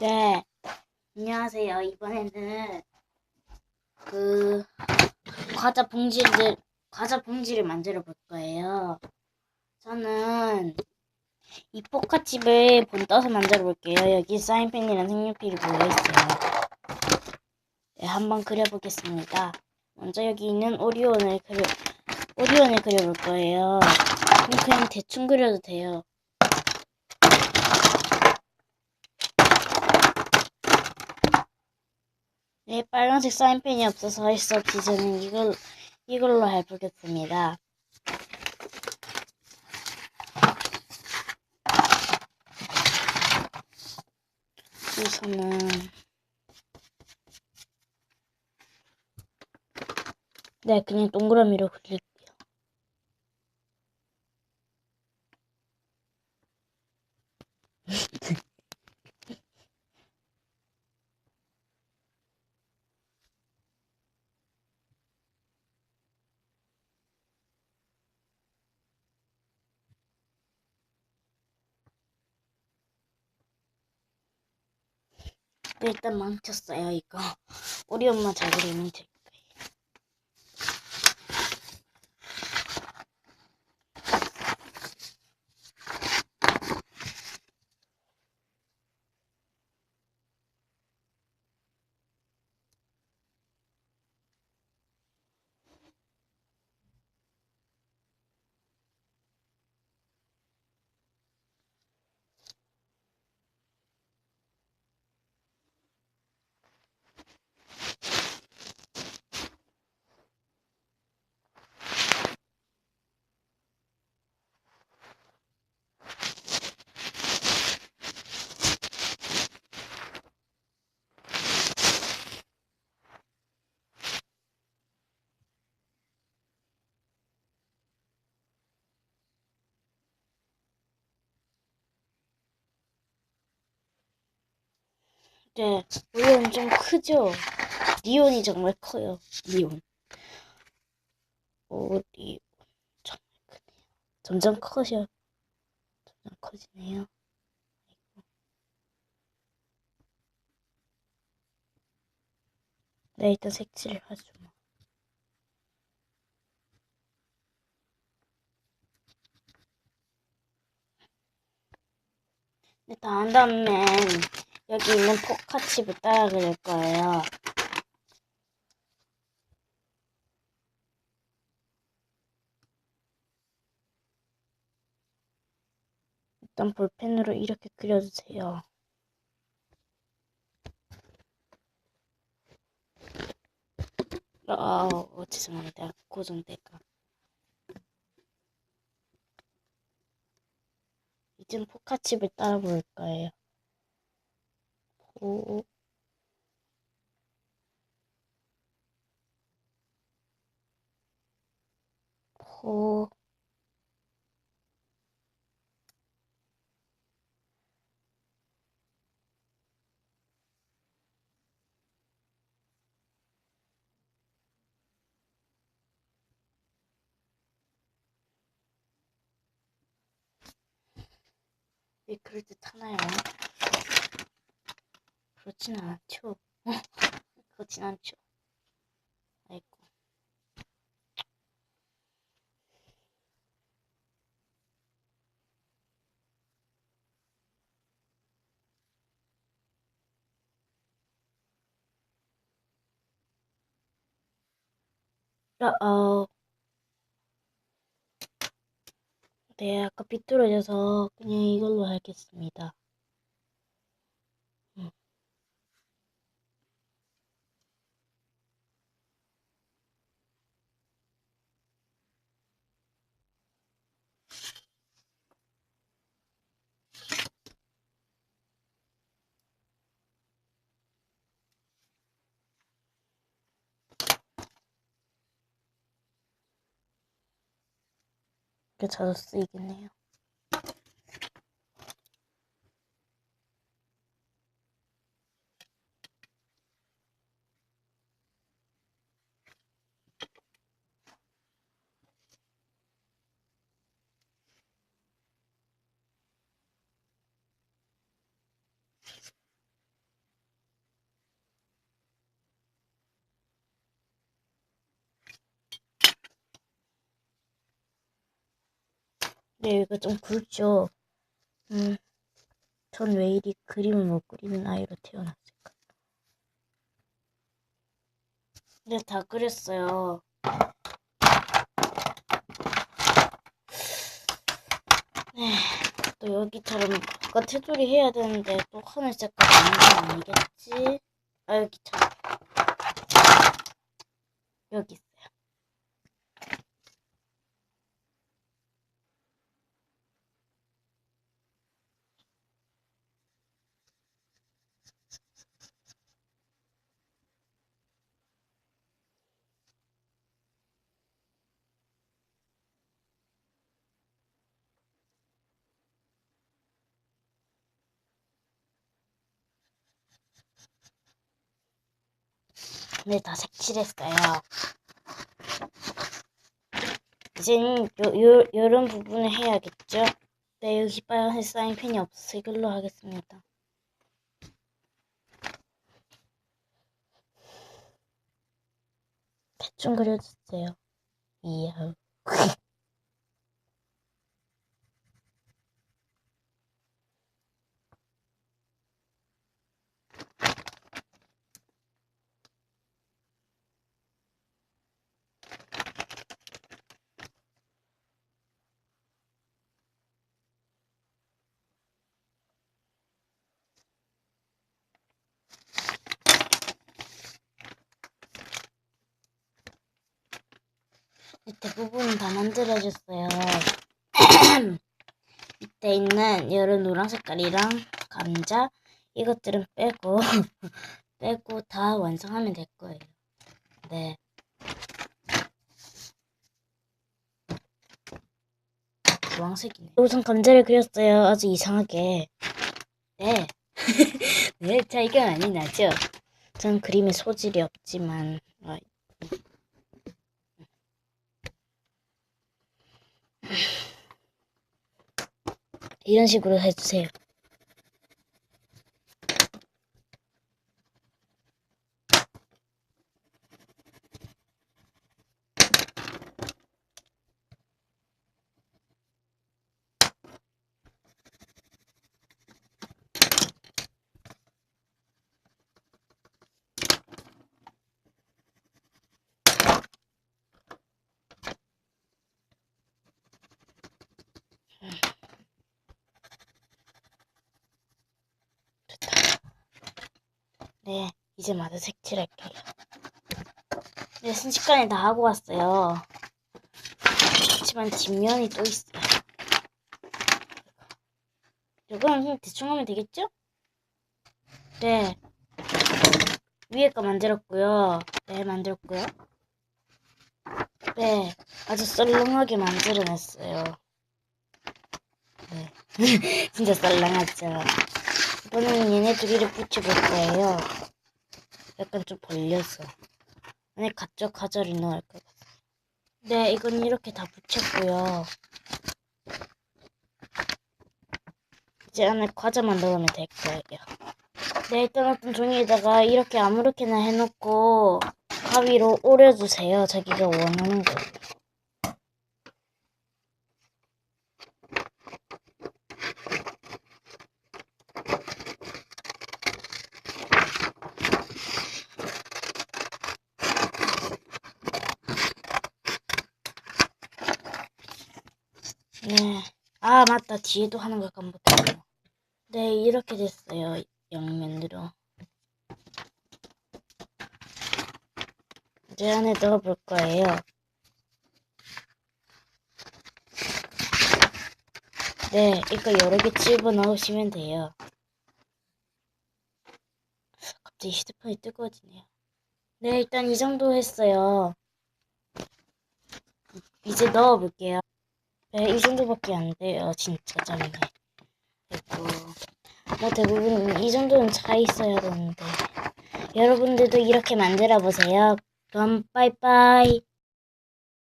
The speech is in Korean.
네, 안녕하세요. 이번에는 그 과자 봉지를 과자 봉지를 만들어 볼 거예요. 저는 이 포카칩을 본떠서 만들어 볼게요. 여기 사인펜이랑 색연필이 모여 있어요. 네, 한번 그려보겠습니다. 먼저 여기 있는 오리온을 그려 오리온을 그려볼 거예요. 그냥 대충 그려도 돼요. 네, 빨간색 사인펜이 없어서 할 수 없이 저는 이걸, 이걸로 해보겠습니다. 우선은, 네, 그냥 동그라미로 그릴 네, 일단 망쳤어요, 이거. 우리 엄마 잘 그리면 될 네, 리온 좀 크죠? 리온이 정말 커요, 리온. 오, 리온. 정말 크네요. 점점 커져. 점점 커지네요. 네, 일단 색칠을 하죠. 뭐. 네, 다한 다음엔 여기 있는 포카칩을 따라 그릴 거예요. 일단 볼펜으로 이렇게 그려주세요. 어, 어, 죄송합니다. 고정대가. 이젠 포카칩을 따라 볼 거예요. 포, 포, 네, 그럴 듯 하나요? 그렇진 않죠. 그렇진 않죠. 아이고. 어, 어. 네, 아까 삐뚤어져서 그냥 이걸로 하겠습니다. 음. 이렇게 자주 쓰이겠네요. 네, 이거 좀 굵죠? 음, 전 왜 이리 그림을 못 그리는 아이로 태어났을까? 네, 다 그렸어요. 네, 또 여기처럼 아까 테두리 해야 되는데 또 하늘 색깔 아닌 건 아니겠지? 아, 여기처럼. 여기 있어 요. 네, 다 색칠했어요. 이제는 요, 요, 요런 부분을 해야겠죠? 네, 여기 빨간색 사인펜이 없어서 이걸로 하겠습니다. 대충 그려주세요. 이야. 대부분 다 만들어졌어요. 밑에 있는 여러 노란 색깔이랑 감자 이것들은 빼고 빼고 다 완성하면 될 거예요. 네. 주황색이네. 우선 감자를 그렸어요. 아주 이상하게. 네. 네, 차이가 많이 나죠? 전 그림에 소질이 없지만, 아, 이런 식으로 해주세요. 네, 이제 마저 색칠할게요. 네, 순식간에 다 하고 왔어요. 그렇지만 뒷면이 또 있어요. 이건 그냥 대충 하면 되겠죠? 네. 위에 거 만들었고요. 네, 만들었고요. 네, 아주 썰렁하게 만들어냈어요. 네. 진짜 썰렁하죠? 이번에는 얘네 두 개를 붙여볼 거예요. 약간 좀 벌려서. 안에 가짜 과자를 넣을 것 같아요. 네, 이건 이렇게 다 붙였고요. 이제 안에 과자만 넣으면 될 거예요. 네, 어떤 종이에다가 이렇게 아무렇게나 해놓고 가위로 오려주세요. 자기가 원하는 거. 네. 아, 맞다. 뒤에도 하는 걸 깜빡했네요. 네, 이렇게 됐어요. 양면으로. 이제 안에 넣어볼 거예요. 네, 이거 여러 개 집어 넣으시면 돼요. 갑자기 휴대폰이 뜨거워지네요. 네, 일단 이 정도 했어요. 이제 넣어볼게요. 네, 이 정도밖에 안 돼요. 진짜 짱네. 그리고 뭐 대부분 이 정도는 차 있어야 되는데 여러분들도 이렇게 만들어 보세요. 그럼 빠이빠이.